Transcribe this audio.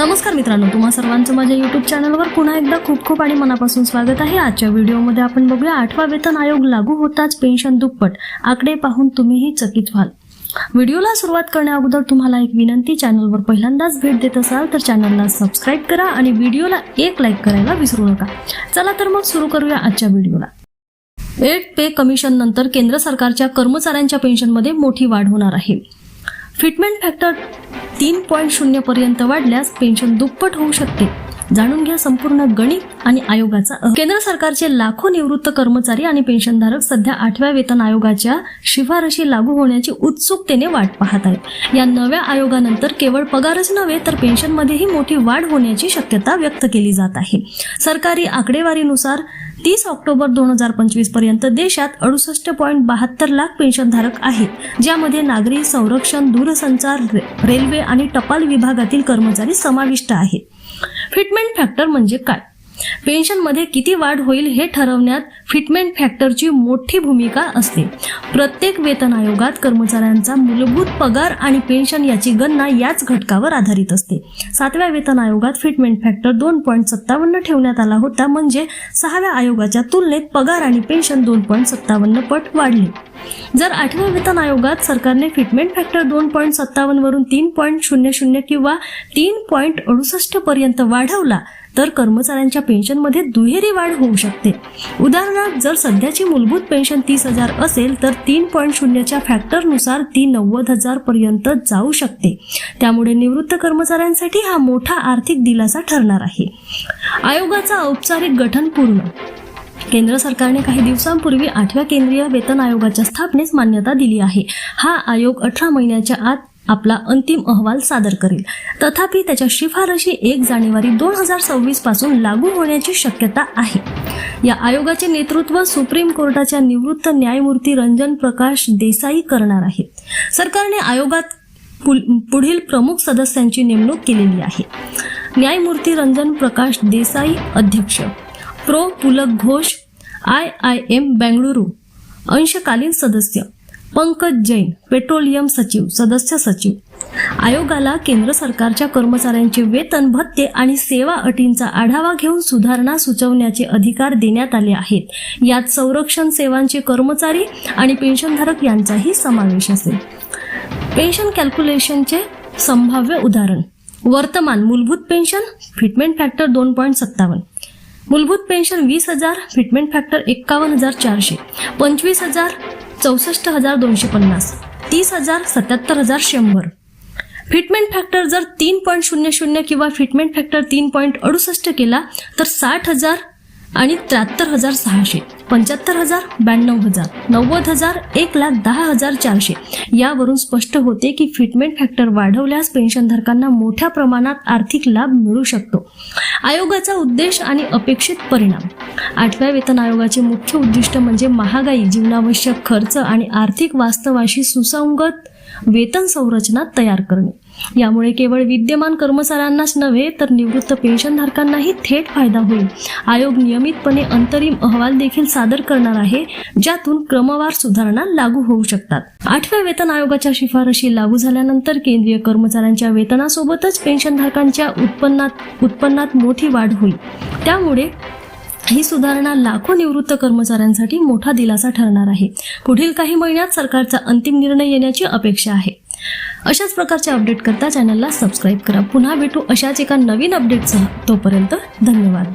नमस्कार मित्रांनो तुम्हा सर्वांचं माझ्या युट्यूब चॅनलवर पुन्हा एकदा खूप खूप आणि मनापासून स्वागत आहे. आजच्या व्हिडिओमध्ये आपण बघूया आठवा वेतन आयोग लागू होताच पेन्शन दुप्पट. आकडे पाहून तुम्हीही चकित व्हाल. व्हिडिओला सुरुवात करण्याअगोदर तुम्हाला एक विनंती चॅनलवर पहिल्यांदाच भेट देत असाल तर चॅनलला सबस्क्राईब करा आणि व्हिडिओला एक लाईक करायला विसरू नका. चला तर मग सुरू करूया आजच्या व्हिडिओला. एड पे कमिशन नंतर केंद्र सरकारच्या कर्मचाऱ्यांच्या पेन्शनमध्ये मोठी वाढ होणार आहे. फिटमेंट फॅक्टर तीन पॉईंट शून्य पर्यंत वाढल्यास पेन्शन दुप्पट होऊ शकते. जाणून घ्या संपूर्ण गणित आणि आयोगाचा केंद्र सरकारचे लाखो निवृत्त कर्मचारी आणि पेन्शनधारक सध्या आठव्या वेतन आयोगाच्या शिफारशी लागू होण्याची उत्सुकतेने वाट पाहत आहेत. या नव्या आयोगानंतर केवळ पगारच नव्हे तर पेन्शनमध्येही मोठी वाढ होण्याची शक्यता व्यक्त केली जात आहे. सरकारी आकडेवारीनुसार तीस ऑक्टोबर दोन हजार पंचवीसपर्यंत देशात अडुसष्ट पॉईंट बहात्तर लाख पेन्शनधारक आहेत ज्यामध्ये नागरी संरक्षण दूरसंचार रे- रेल्वे आणि टपाल विभागातील कर्मचारी समाविष्ट आहेत. फिटमेंट फॅक्टर म्हणजे काय? पेन्शनमध्ये किती वाढ होईल हे ठरवण्यात फिटमेंट फॅक्टरची मोठी भूमिका असते. प्रत्येक वेतन आयोगात कर्मचाऱ्यांचा मूलभूत पगार आणि पेन्शन याची गणना याच घटकावर आधारित असते. सातव्या वेतन आयोगात फिटमेंट फॅक्टर दोन पॉईंट सत्तावन्न ठेवण्यात आला होता. म्हणजे सहाव्या आयोगाच्या तुलनेत पगार आणि पेन्शन दोन पॉईंट सत्तावन्न पट वाढले. जर आठव्या वेतन आयोगात सरकारने फिटमेंट फॅक्टर दोन पॉईंट सत्तावन्न वरून तीन पॉईंट शून्य शून्य किंवा तीन पॉईंट अडुसष्ट पर्यंत वाढवला तर कर्मचाऱ्यांच्या पेन्शनमध्ये दुहेरी वाढ होऊ शकते. उदाहरणार्थ जर सध्याची मूलभूत पेन्शन तीस हजार असेल तर तीन पॉईंट शून्यच्या फॅक्टरनुसार ती नव्वद हजार पर्यंत जाऊ शकते. त्यामुळे निवृत्त कर्मचाऱ्यांसाठी हा मोठा आर्थिक दिलासा ठरणार आहे. आयोगाचा औपचारिक गठन पूर्ण केंद्र सरकारने काही दिवसांपूर्वी आठव्या केंद्रीय वेतन आयोगाच्या स्थापनेस मान्यता दिली आहे. हा आयोग अठरा महिन्याच्या आत आपला अंतिम अहवाल सादर करेल. तथापि त्याच्या शिफारशी एक जानेवारी दोन हजार सव्वीसपासून लागू होण्याची शक्यता आहे. या आयोगाचे नेतृत्व सुप्रीम कोर्टाच्या निवृत्त न्यायमूर्ती रंजन प्रकाश देसाई करणार आहेत. सरकारने आयोगात पुढील प्रमुख सदस्यांची नेमणूक केलेली आहे. न्यायमूर्ती रंजन प्रकाश देसाई अध्यक्ष pro Pulak Ghosh I I M Bengaluru. अंशकालीन सदस्य. पंकज जैन पेट्रोलियम सचिव सदस्य सचिव. आयोगाला केंद्र सरकारच्या कर्मचाऱ्यांचे वेतन भत्ते आणि सेवा अटींचा आढावा घेऊन सुधारणा सुचवण्याचे अधिकार देण्यात आले आहेत. यात संरक्षण सेवांचे कर्मचारी आणि पेन्शनधारक यांचाही समावेश असेल. पेन्शन कॅल्क्युलेशनचे संभाव्य उदाहरण. वर्तमान मूलभूत पेन्शन फिटमेंट फॅक्टर दोन पॉईंट सत्तावन्न. मूलभूत पेन्शन वीस हजार फिटमेंट फॅक्टर एक्कावन्न हजार चारशे पंचवीस हजार चौसष्ट हजार दोनशे पन्नास तीस हजार सत्याहत्तर हजार शंभर. फिटमेंट फॅक्टर जर तीन पॉईंट शून्य शून्य किंवा फिटमेंट फॅक्टर तीन पॉईंट अडुसष्ट केला तर साठ हजार आणि त्र्याहत्तर हजार सहाशे पंच्याहत्तर हजार ब्याण्णव हजार नव्वद हजार एक लाख दहा हजार चारशे. यावरून स्पष्ट होते की फिटमेंट फॅक्टर वाढवल्यास पेन्शनधारकांना मोठ्या प्रमाणात आर्थिक लाभ मिळू शकतो. आयोगाचा उद्देश आणि अपेक्षित परिणाम. आठव्या वेतन आयोगाचे मुख्य उद्दिष्ट म्हणजे महागाई जीवनावश्यक खर्च आणि आर्थिक वास्तवाशी सुसंगत वेतन संरचना तयार करणे. यामुळे केवळ विद्यमान कर्मचाऱ्यांनाच नव्हे तर निवृत्त पेन्शनधारकांनाही थेट फायदा होईल. आयोग नियमितपणे अंतरिम अहवाल देखील सादर करणार आहे ज्यातून क्रमवार सुधारणा लागू होऊ शकतात. आठव्या वेतन आयोगाच्या शिफारशी लागू झाल्यानंतर केंद्रीय कर्मचाऱ्यांच्या वेतनासोबतच पेन्शनधारकांच्या उत्पन्नात उत्पन्नात मोठी वाढ होईल. त्यामुळे ही सुधारणा लाखो निवृत्त कर्मचाऱ्यांसाठी मोठा दिलासा ठरणार आहे. पुढील काही महिन्यात सरकारचा अंतिम निर्णय येण्याची अपेक्षा आहे. अशाच प्रकारचे अपडेट करता चॅनलला सबस्क्राईब करा. पुन्हा भेटू अशाच एका नवीन अपडेटसह. तोपर्यंत धन्यवाद.